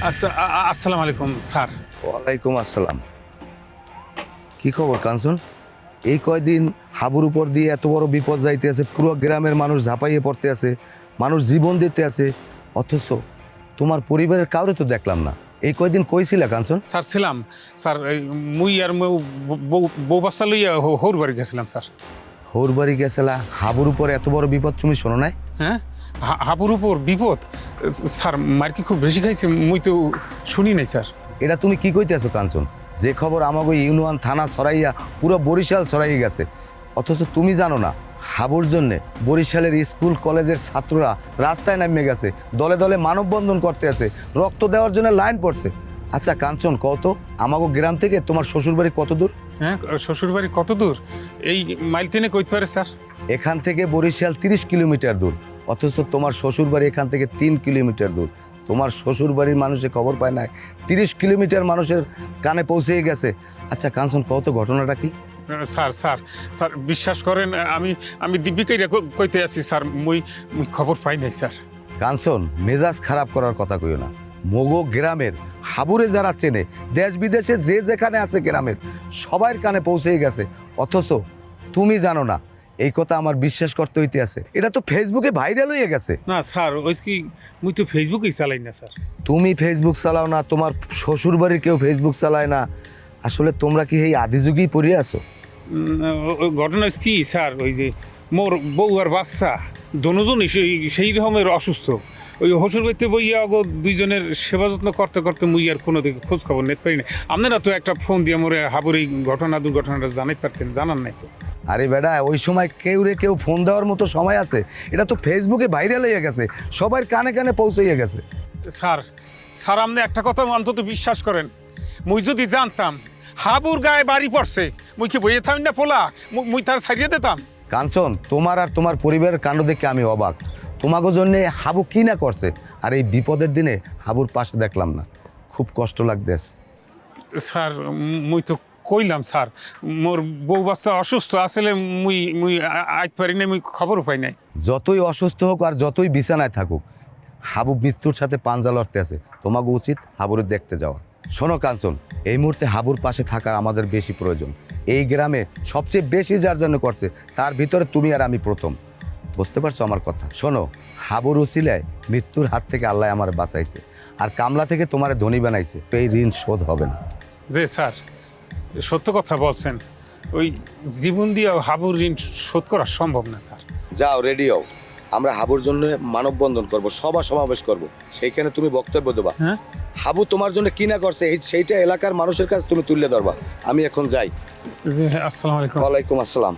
আচ্ছা আসসালামু আলাইকুম স্যার। ওয়ালাইকুম আসসালাম। কি খবর কাঞ্চন? এই কয়দিন হাবুর উপর দিয়ে এত বড় বিপদ যাইতে আছে পুরো গ্রামের মানুষ ঝাঁপাইয়ে পড়তে আছে মানুষ জীবন দিতে আছে অথচ তোমার পরিবারের কাউরে তো দেখলাম না। এই কয়দিন কইছিলা কাঞ্চন? স্যার ছিলাম। স্যার মুই আর মৌ বউ- বাচ্চা লইয়া হৌর বাড়ি গেছিলাম স্যার। হোর বাড়ি গেছিলা হাবুর উপর এত বড় বিপদ তুমি শোনো নাই? হ্যাঁ? হাবুর উপর বিপদ? স্যার মার কি খুব বেশি খাইছে? মুই তো শুনি নাই স্যার। এটা তুমি কি কইতেছো কাঞ্চন? যে খবর আমাকে ইউনিয়ন থানা ছড়াইয়া পুরো বরিশাল ছড়াইয়ে গেছে। অথচ তুমি জানো না হাবুর জন্যে বরিশালের স্কুল কলেজের ছাত্ররা রাস্তায় নামে গেছে। দলে দলে মানববন্ধন করতে আছে। রক্ত দেওয়ার জন্য লাইন পড়ছে। আচ্ছা কাঞ্চন কত আমাকে গ্রাম থেকে তোমার শ্বশুরবাড়ি কত দূর? হ্যাঁ শ্বশুর বাড়ি কত দূর? এই মাইল তিনে কইতে পারে স্যার। এখান থেকে বরিশাল তিরিশ কিলোমিটার দূর অথচ তোমার শ্বশুরবাড়ি এখান থেকে তিন কিলোমিটার দূর। তোমার শ্বশুরবাড়ির মানুষে খবর পায় না তিরিশ কিলোমিটার মানুষের কানে পৌঁছে গেছে। আচ্ছা কাঞ্চন কত ঘটনাটা কি? স্যার স্যার স্যার বিশ্বাস করেন আমি আমি দিব্যিকাইরা ক- কইতে আছি স্যার মুই মুই খবর পাই নাই স্যার। কাঞ্চন মেজাজ খারাপ করার কথা কইও না। মোগো গ্রামের হাবুরে যারা চেনে দেশ বিদেশে যে যেখানে আছে গ্রামের সবার কানে পৌঁছে গেছে। অথচ তুমি জানো না এই কথা আমার বিশ্বাস করতে হইতে আছে। এটা তো ফেসবুকে ভাইরাল হয়ে গেছে। না স্যার ওই কি মুই তো ফেসবুকেই চালাই না স্যার। তুমি ফেসবুক চালাও না তোমার শ্বশুর বাড়ির কেউ ফেসবুক চালায় না। আসলে তোমরা কি এই আদি যুগেই পড়ে আছো? ঘটনা কি স্যার? ওই যে মোর বউ আর বাচ্চা দনোজনই সেই সেই রকমের অসুস্থ। ওই হসুর বাড়িতে বইয়া অগো দুইজনের সেবা যত্ন করতে করতে মুই আর কোনো দিকে খোঁজ খবর নিতে পারি না আপনারা তো একটা ফোন দিয়ে মোরে হাবুর এই ঘটনা দুর্ঘটনাটা জানাই পারতেন জানান নাই তো। আরে বেটা ওই সময় কেউ রে কেউ ফোন দেওয়ার মতো সময় আছে। এটা তো ফেসবুকে ভাইরাল হয়ে গেছে সবার কানে কানে পৌঁছে গেছে। স্যার স্যার আপনি একটা কথা অন্তত বিশ্বাস করেন। মুই যদি জানতাম হাবুর গায়ে বাড়ি পড়ছে মুই কি বইয়ে থাকি না পোলা? মুই তার ছাড়িয়ে দিতাম? কাঞ্চন তোমার আর তোমার পরিবারের কাণ্ড দেখে আমি অবাক। তোমাকে জন্য হাবু কি না করছে? আর এই বিপদের দিনে হাবুর পাশে দেখলাম না। খুব কষ্ট লাগতেছে। স্যার মুই তো কইলাম স্যার। মোর বউ বাচ্চা অসুস্থ আসলে মুই মুই আ- আইত পারি না মুই খবরও পাই নাই। যতই অসুস্থ হোক আর যতই বিছানায় থাকুক হাবু মৃত্যুর সাথে পাঞ্জা লড়তে আছে। তোমাকে উচিত হাবুর দেখতে যাওয়া। শোনো কাঞ্চন এই মুহূর্তে হাবুর পাশে থাকা আমাদের বেশি প্রয়োজন। এই গ্রামে সবচেয়ে বেশি যার জন্য করছে তার ভিতরে তুমি আর আমি প্রথম। বুঝতে পারছ আমার কথা? শোনো হাবুর উচিলায় মৃত্যুর হাত থেকে আল্লাহ আমার বাঁচাইছে। আর কামলা থেকে তোমার ধনী বানাইছে তো এই ঋণ শোধ হবে না। যে স্যার। সত্য কথা বলছেন। ওই জীবন দিয়ে হাবুর ঋণ শোধ করা সম্ভব না স্যার। যাও রেডি হও। আমরা হাবুর জন্য মানববন্ধন করব সভা সমাবেশ করব। সেইখানে তুমি বক্তব্য দেবা। হ্যাঁ? হাবু তোমার জন্য কি না করছে এই সেইটা এলাকার মানুষের কাছে তুমি তুলে ধরবা। আমি এখন যাই। জি আসসালামু আলাইকুম। ওয়ালাইকুম আসসালাম।